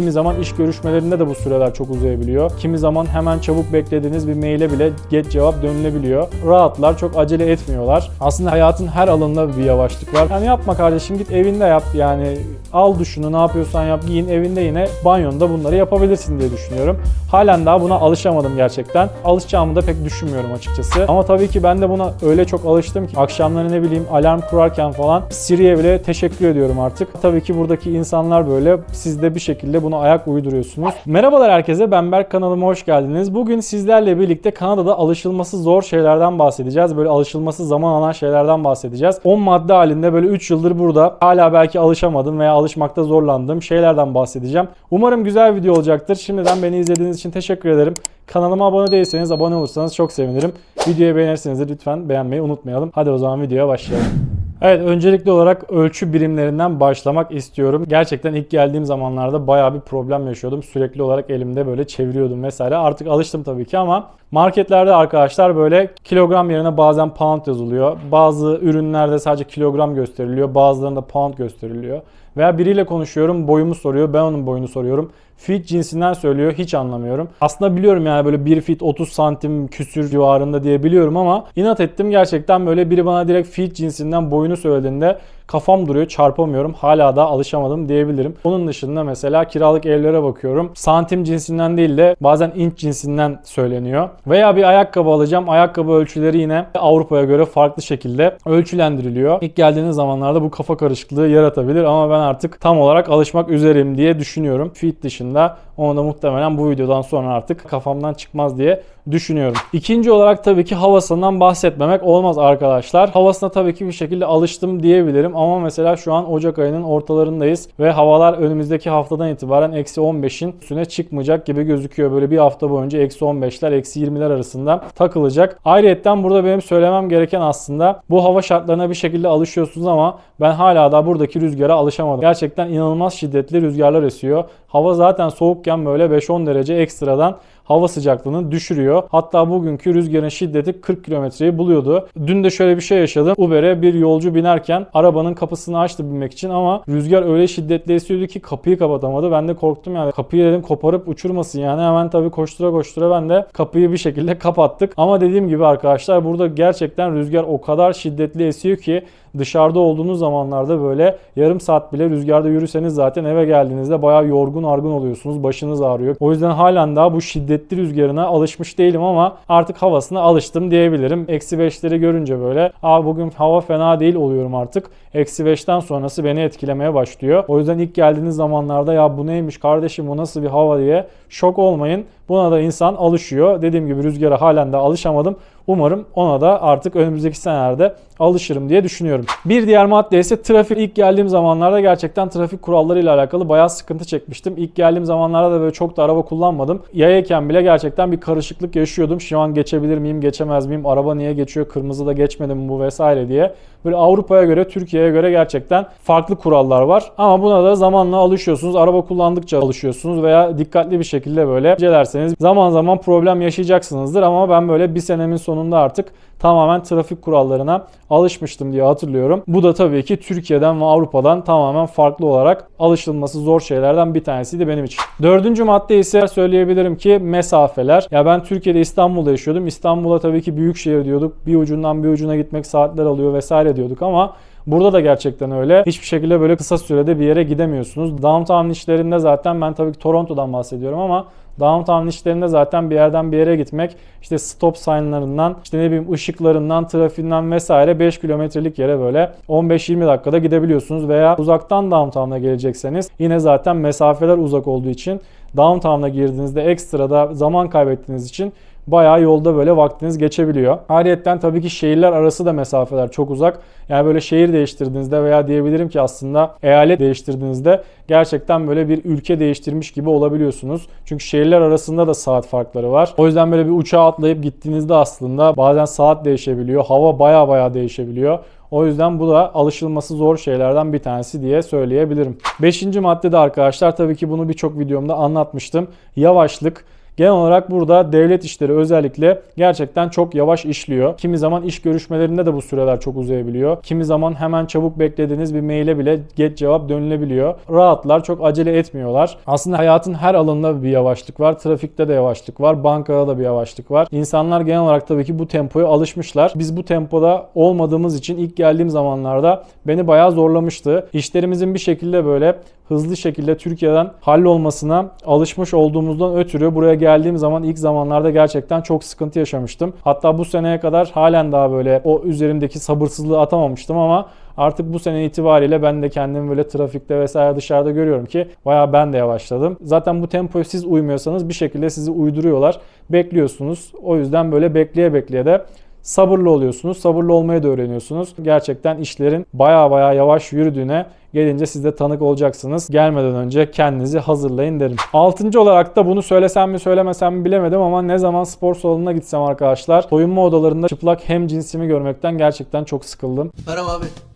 Kimi zaman iş görüşmelerinde de bu süreler çok uzayabiliyor. Kimi zaman hemen çabuk beklediğiniz bir maile bile geç cevap dönülebiliyor. Rahatlar, çok acele etmiyorlar. Aslında hayatın her alanında bir yavaşlık var. Yani yapma kardeşim git evinde yap. Yani al duşunu ne yapıyorsan yap giyin evinde yine banyonda bunları yapabilirsin diye düşünüyorum. Halen daha buna alışamadım gerçekten. Alışacağımı da pek düşünmüyorum açıkçası. Ama tabii ki ben de buna öyle çok alıştım ki akşamları ne bileyim alarm kurarken falan Siri'ye bile teşekkür ediyorum artık. Tabii ki buradaki insanlar böyle siz de bir şekilde buna ayak uyduruyorsunuz. Merhabalar herkese ben Berk kanalıma hoş geldiniz. Bugün sizlerle birlikte Kanada'da alışılması zor şeylerden bahsedeceğiz. Böyle alışılması zaman alan şeylerden bahsedeceğiz. 10 madde halinde böyle 3 yıldır burada hala belki alışamadım veya alışmakta zorlandığım şeylerden bahsedeceğim. Umarım güzel video olacaktır. Şimdiden beni izlediğiniz için teşekkür ederim. Kanalıma abone değilseniz abone olursanız çok sevinirim. Videoyu beğenirseniz de lütfen beğenmeyi unutmayalım. Hadi o zaman videoya başlayalım. Evet öncelikli olarak ölçü birimlerinden başlamak istiyorum. Gerçekten ilk geldiğim zamanlarda bayağı bir problem yaşıyordum. Sürekli olarak elimde böyle çeviriyordum vesaire. Artık alıştım tabii ki ama marketlerde arkadaşlar böyle kilogram yerine bazen pound yazılıyor. Bazı ürünlerde sadece kilogram gösteriliyor. Bazılarında pound gösteriliyor. Veya biriyle konuşuyorum boyumu soruyor ben onun boyunu soruyorum. Fit cinsinden söylüyor hiç anlamıyorum. Aslında biliyorum yani böyle 1 fit 30 santim küsür civarında diye biliyorum ama inat ettim gerçekten böyle biri bana direkt fit cinsinden boyunu söylediğinde kafam duruyor çarpamıyorum. Hala da alışamadım diyebilirim. Onun dışında mesela kiralık evlere bakıyorum. Santim cinsinden değil de bazen inç cinsinden söyleniyor. Veya bir ayakkabı alacağım. Ayakkabı ölçüleri yine Avrupa'ya göre farklı şekilde ölçülendiriliyor. İlk geldiğiniz zamanlarda bu kafa karışıklığı yaratabilir ama ben artık tam olarak alışmak üzereyim diye düşünüyorum. Fit dışında onu da muhtemelen bu videodan sonra artık kafamdan çıkmaz diye düşünüyorum. İkinci olarak tabii ki havasından bahsetmemek olmaz arkadaşlar. Havasına tabii ki bir şekilde alıştım diyebilirim ama mesela şu an Ocak ayının ortalarındayız ve havalar önümüzdeki haftadan itibaren eksi 15'in üstüne çıkmayacak gibi gözüküyor. Böyle bir hafta boyunca eksi 15'ler eksi 20'ler arasında takılacak. Ayrıyetten burada benim söylemem gereken aslında bu hava şartlarına bir şekilde alışıyorsunuz ama ben hala da buradaki rüzgara alışamadım. Gerçekten inanılmaz şiddetli rüzgarlar esiyor. Hava zaten soğukken böyle 5-10 derece ekstradan hava sıcaklığını düşürüyor. Hatta bugünkü rüzgarın şiddeti 40 kilometreyi buluyordu. Dün de şöyle bir şey yaşadım. Uber'e bir yolcu binerken arabanın kapısını açtı binmek için ama rüzgar öyle şiddetli esiyordu ki kapıyı kapatamadı. Ben de korktum yani. Kapıyı dedim koparıp uçurmasın yani. Hemen tabii koştura koştura ben de kapıyı bir şekilde kapattık. Ama dediğim gibi arkadaşlar burada gerçekten rüzgar o kadar şiddetli esiyor ki dışarıda olduğunuz zamanlarda böyle yarım saat bile rüzgarda yürüseniz zaten eve geldiğinizde bayağı yorgun argın oluyorsunuz. Başınız ağrıyor. O yüzden halen daha bu şiddetli rüzgarına alışmış değilim ama artık havasına alıştım diyebilirim. Eksi 5'leri görünce böyle aa bugün hava fena değil oluyorum artık. Eksi 5'ten sonrası beni etkilemeye başlıyor. O yüzden ilk geldiğiniz zamanlarda ya bu neymiş kardeşim bu nasıl bir hava diye şok olmayın. Buna da insan alışıyor. Dediğim gibi rüzgara halen de alışamadım. Umarım ona da artık önümüzdeki senelerde alışırım diye düşünüyorum. Bir diğer madde ise trafik. İlk geldiğim zamanlarda gerçekten trafik kurallarıyla alakalı bayağı sıkıntı çekmiştim. İlk geldiğim zamanlarda da böyle çok da araba kullanmadım. Yayayken bile gerçekten bir karışıklık yaşıyordum. Şu an geçebilir miyim, geçemez miyim? Araba niye geçiyor? Kırmızı da geçmedi mi bu vesaire diye. Böyle Avrupa'ya göre, Türkiye'ye göre gerçekten farklı kurallar var. Ama buna da zamanla alışıyorsunuz. Araba kullandıkça alışıyorsunuz veya dikkatli bir şekilde böyle incelerseniz zaman zaman problem yaşayacaksınızdır ama ben böyle bir senemin sonunda artık tamamen trafik kurallarına alışmıştım diye hatırlıyorum. Bu da tabii ki Türkiye'den ve Avrupa'dan tamamen farklı olarak alışılması zor şeylerden bir tanesiydi benim için. Dördüncü madde ise söyleyebilirim ki mesafeler. Ya ben Türkiye'de İstanbul'da yaşıyordum. İstanbul'a tabii ki büyük şehir diyorduk. Bir ucundan bir ucuna gitmek saatler alıyor vesaire diyorduk ama Burada da gerçekten öyle. Hiçbir şekilde böyle kısa sürede bir yere gidemiyorsunuz. Downtown işlerinde zaten ben tabii ki Toronto'dan bahsediyorum ama Downtown işlerinde zaten bir yerden bir yere gitmek işte stop signlarından işte ne bileyim ışıklarından trafiğinden vesaire 5 kilometrelik yere böyle 15-20 dakikada gidebiliyorsunuz veya uzaktan downtown'a gelecekseniz yine zaten mesafeler uzak olduğu için downtown'a girdiğinizde ekstrada zaman kaybettiğiniz için bayağı yolda böyle vaktiniz geçebiliyor. Ayrıyeten tabii ki şehirler arası da mesafeler çok uzak. Yani böyle şehir değiştirdiğinizde veya diyebilirim ki aslında eyalet değiştirdiğinizde gerçekten böyle bir ülke değiştirmiş gibi olabiliyorsunuz. Çünkü şehirler arasında da saat farkları var. O yüzden böyle bir uçağa atlayıp gittiğinizde aslında bazen saat değişebiliyor. Hava baya baya değişebiliyor. O yüzden bu da alışılması zor şeylerden bir tanesi diye söyleyebilirim. Beşinci maddede arkadaşlar tabii ki bunu birçok videomda anlatmıştım. Yavaşlık. Genel olarak burada devlet işleri özellikle gerçekten çok yavaş işliyor. Kimi zaman iş görüşmelerinde de bu süreler çok uzayabiliyor. Kimi zaman hemen çabuk beklediğiniz bir maile bile geç cevap dönülebiliyor. Rahatlar, çok acele etmiyorlar. Aslında hayatın her alanında bir yavaşlık var. Trafikte de yavaşlık var. Bankada da bir yavaşlık var. İnsanlar genel olarak tabii ki bu tempoya alışmışlar. Biz bu tempoda olmadığımız için ilk geldiğim zamanlarda beni bayağı zorlamıştı. İşlerimizin bir şekilde böyle hızlı şekilde Türkiye'den hallolmasına alışmış olduğumuzdan ötürü buraya geldiğim zaman ilk zamanlarda gerçekten çok sıkıntı yaşamıştım. Hatta bu seneye kadar halen daha böyle o üzerimdeki sabırsızlığı atamamıştım ama Artık bu sene itibariyle ben de kendimi böyle trafikte vesaire dışarıda görüyorum ki bayağı ben de yavaşladım. Zaten bu tempoyu siz uymuyorsanız bir şekilde sizi uyduruyorlar. Bekliyorsunuz. O yüzden böyle bekleye bekleye de sabırlı oluyorsunuz. Sabırlı olmayı da öğreniyorsunuz. Gerçekten işlerin baya baya yavaş yürüdüğüne gelince siz de tanık olacaksınız. Gelmeden önce kendinizi hazırlayın derim. Altıncı olarak da bunu söylesem mi söylemesem mi bilemedim ama ne zaman spor salonuna gitsem arkadaşlar soyunma odalarında çıplak hem cinsimi görmekten gerçekten çok sıkıldım. Merhaba abi.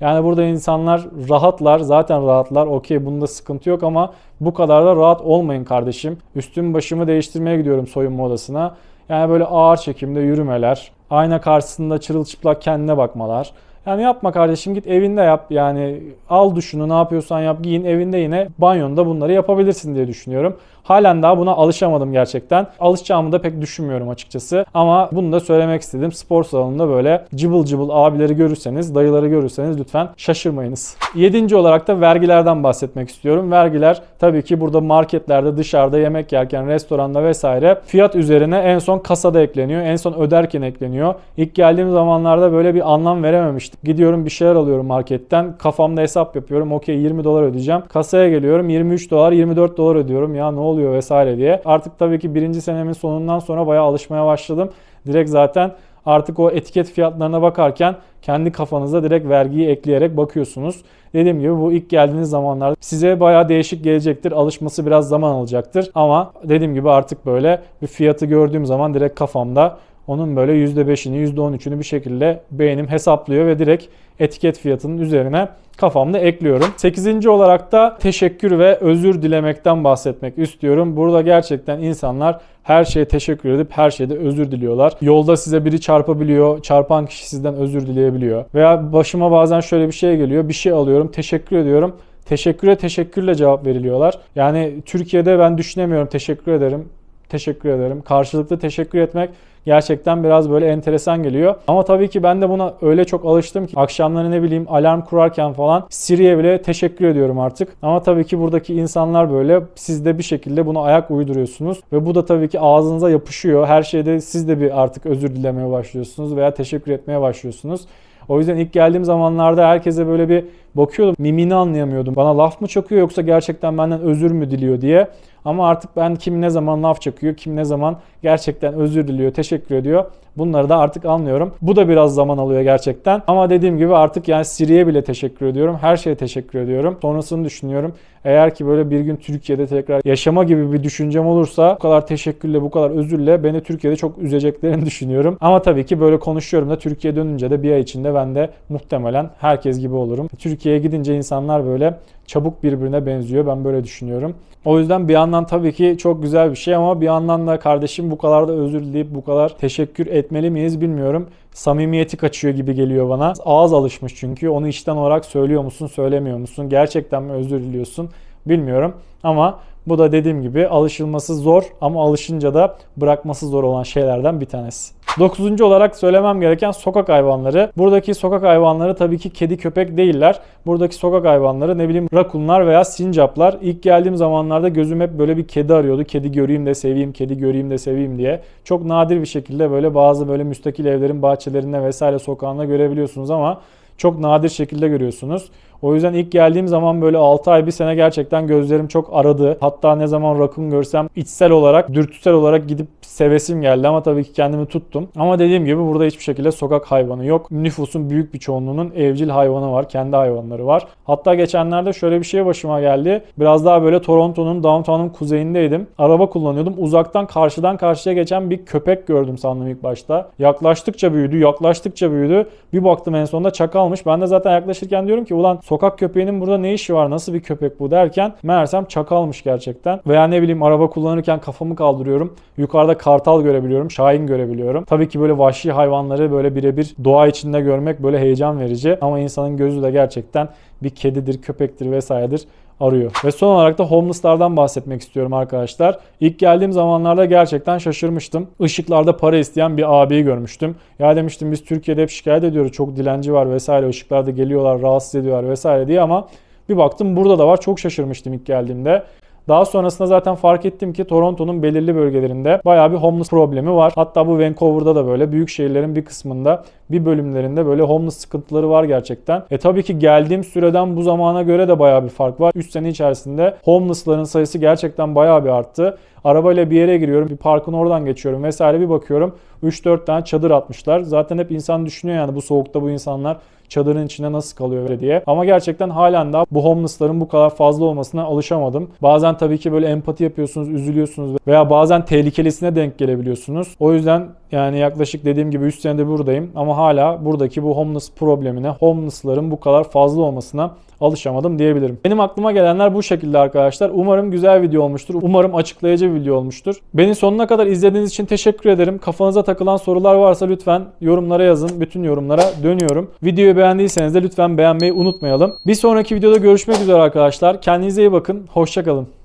Yani burada insanlar rahatlar, zaten rahatlar. Okey bunda sıkıntı yok ama bu kadar da rahat olmayın kardeşim. Üstüm başımı değiştirmeye gidiyorum soyunma odasına. Yani böyle ağır çekimde yürümeler, ayna karşısında çırılçıplak kendine bakmalar. Yani yapma kardeşim git evinde yap. Yani al duşunu ne yapıyorsan yap giyin evinde yine banyonda bunları yapabilirsin diye düşünüyorum. Halen daha buna alışamadım gerçekten. Alışacağımı da pek düşünmüyorum açıkçası. Ama bunu da söylemek istedim. Spor salonunda böyle cıbıl cıbıl abileri görürseniz, dayıları görürseniz lütfen şaşırmayınız. Yedinci olarak da vergilerden bahsetmek istiyorum. Vergiler tabii ki burada marketlerde, dışarıda yemek yerken, restoranda vesaire fiyat üzerine en son kasada ekleniyor. En son öderken ekleniyor. İlk geldiğim zamanlarda böyle bir anlam verememiştim. Gidiyorum bir şeyler alıyorum marketten. Kafamda hesap yapıyorum. Okey 20 dolar ödeyeceğim. Kasaya geliyorum 23 dolar, 24 dolar ödüyorum. Ya ne oluyor vesaire diye. Artık tabii ki birinci senemin sonundan sonra bayağı alışmaya başladım. Direkt zaten artık o etiket fiyatlarına bakarken kendi kafanızda direkt vergiyi ekleyerek bakıyorsunuz. Dediğim gibi bu ilk geldiğiniz zamanlarda size bayağı değişik gelecektir. Alışması biraz zaman alacaktır. Ama dediğim gibi artık böyle bir fiyatı gördüğüm zaman direkt kafamda onun böyle %5'ini %13'ünü bir şekilde beynim hesaplıyor ve direkt etiket fiyatının üzerine kafamda ekliyorum. 8. olarak da teşekkür ve özür dilemekten bahsetmek istiyorum. Burada gerçekten insanlar her şeye teşekkür edip her şeyde özür diliyorlar. Yolda size biri çarpabiliyor. Çarpan kişi sizden özür dileyebiliyor. Veya başıma bazen şöyle bir şey geliyor. Bir şey alıyorum, teşekkür ediyorum. Teşekküre teşekkürle cevap veriliyorlar. Yani Türkiye'de ben düşünemiyorum teşekkür ederim teşekkür ederim. Karşılıklı teşekkür etmek gerçekten biraz böyle enteresan geliyor. Ama tabii ki ben de buna öyle çok alıştım ki akşamları ne bileyim alarm kurarken falan Siri'ye bile teşekkür ediyorum artık. Ama tabii ki buradaki insanlar böyle siz de bir şekilde buna ayak uyduruyorsunuz ve bu da tabii ki ağzınıza yapışıyor. Her şeyde siz de bir artık özür dilemeye başlıyorsunuz veya teşekkür etmeye başlıyorsunuz. O yüzden ilk geldiğim zamanlarda herkese böyle bir bakıyordum. Mimini anlayamıyordum. Bana laf mı çakıyor yoksa gerçekten benden özür mü diliyor diye. Ama artık ben kim ne zaman laf çakıyor, kim ne zaman gerçekten özür diliyor, teşekkür ediyor. Bunları da artık anlıyorum. Bu da biraz zaman alıyor gerçekten. Ama dediğim gibi artık yani Siri'ye bile teşekkür ediyorum. Her şeye teşekkür ediyorum. Sonrasını düşünüyorum. Eğer ki böyle bir gün Türkiye'de tekrar yaşama gibi bir düşüncem olursa bu kadar teşekkürle, bu kadar özürle beni Türkiye'de çok üzeceklerini düşünüyorum. Ama tabii ki böyle konuşuyorum da Türkiye dönünce de bir ay içinde ben de muhtemelen herkes gibi olurum. Türkiye'ye gidince insanlar böyle çabuk birbirine benziyor. Ben böyle düşünüyorum. O yüzden bir yandan tabii ki çok güzel bir şey ama bir yandan da kardeşim bu kadar da özür dileyip bu kadar teşekkür etmeli miyiz bilmiyorum. Samimiyeti kaçıyor gibi geliyor bana. Ağız alışmış çünkü. Onu içten olarak söylüyor musun, söylemiyor musun? Gerçekten mi özür diliyorsun? Bilmiyorum. Ama bu da dediğim gibi alışılması zor ama alışınca da bırakması zor olan şeylerden bir tanesi. Dokuzuncu olarak söylemem gereken sokak hayvanları. Buradaki sokak hayvanları tabii ki kedi köpek değiller. Buradaki sokak hayvanları ne bileyim rakunlar veya sincaplar. İlk geldiğim zamanlarda gözüm hep böyle bir kedi arıyordu. Kedi göreyim de seveyim, kedi göreyim de seveyim diye. Çok nadir bir şekilde böyle bazı böyle müstakil evlerin bahçelerinde vesaire sokağında görebiliyorsunuz ama çok nadir şekilde görüyorsunuz. O yüzden ilk geldiğim zaman böyle 6 ay bir sene gerçekten gözlerim çok aradı. Hatta ne zaman rakun görsem içsel olarak, dürtüsel olarak gidip sevesim geldi ama tabii ki kendimi tuttum. Ama dediğim gibi burada hiçbir şekilde sokak hayvanı yok. Nüfusun büyük bir çoğunluğunun evcil hayvanı var. Kendi hayvanları var. Hatta geçenlerde şöyle bir şey başıma geldi. Biraz daha böyle Toronto'nun downtown'un kuzeyindeydim. Araba kullanıyordum. Uzaktan karşıdan karşıya geçen bir köpek gördüm sandım ilk başta. Yaklaştıkça büyüdü, yaklaştıkça büyüdü. Bir baktım en sonunda çakalmış. Ben de zaten yaklaşırken diyorum ki ulan sokak köpeğinin burada ne işi var? Nasıl bir köpek bu derken meğersem çakalmış gerçekten. Veya ne bileyim araba kullanırken kafamı kaldırıyorum. Yukarıda kartal görebiliyorum, şahin görebiliyorum. Tabii ki böyle vahşi hayvanları böyle birebir doğa içinde görmek böyle heyecan verici. Ama insanın gözü de gerçekten bir kedidir, köpektir vesairedir arıyor. Ve son olarak da homeless'lardan bahsetmek istiyorum arkadaşlar. İlk geldiğim zamanlarda gerçekten şaşırmıştım. Işıklarda para isteyen bir abiyi görmüştüm. Ya demiştim biz Türkiye'de hep şikayet ediyoruz. Çok dilenci var vesaire. Işıklarda geliyorlar, rahatsız ediyorlar vesaire diye ama bir baktım burada da var. Çok şaşırmıştım ilk geldiğimde. Daha sonrasında zaten fark ettim ki Toronto'nun belirli bölgelerinde bayağı bir homeless problemi var. Hatta bu Vancouver'da da böyle büyük şehirlerin bir kısmında bir bölümlerinde böyle homeless sıkıntıları var gerçekten. E tabii ki geldiğim süreden bu zamana göre de bayağı bir fark var. 3 sene içerisinde homeless'ların sayısı gerçekten bayağı bir arttı. Arabayla bir yere giriyorum, bir parkın oradan geçiyorum vesaire bir bakıyorum 3-4 tane çadır atmışlar. Zaten hep insan düşünüyor yani bu soğukta bu insanlar çadırın içinde nasıl kalıyor diye. Ama gerçekten halen daha bu homeless'ların bu kadar fazla olmasına alışamadım. Bazen tabii ki böyle empati yapıyorsunuz, üzülüyorsunuz veya bazen tehlikelisine denk gelebiliyorsunuz. O yüzden yani yaklaşık dediğim gibi 3 senedir buradayım ama hala buradaki bu homeless problemine, homeless'ların bu kadar fazla olmasına alışamadım diyebilirim. Benim aklıma gelenler bu şekilde arkadaşlar. Umarım güzel video olmuştur. Umarım açıklayıcı bir video olmuştur. Beni sonuna kadar izlediğiniz için teşekkür ederim. Kafanıza takılan sorular varsa lütfen yorumlara yazın. Bütün yorumlara dönüyorum. Videoyu beğendiyseniz de lütfen beğenmeyi unutmayalım. Bir sonraki videoda görüşmek üzere arkadaşlar. Kendinize iyi bakın. Hoşçakalın.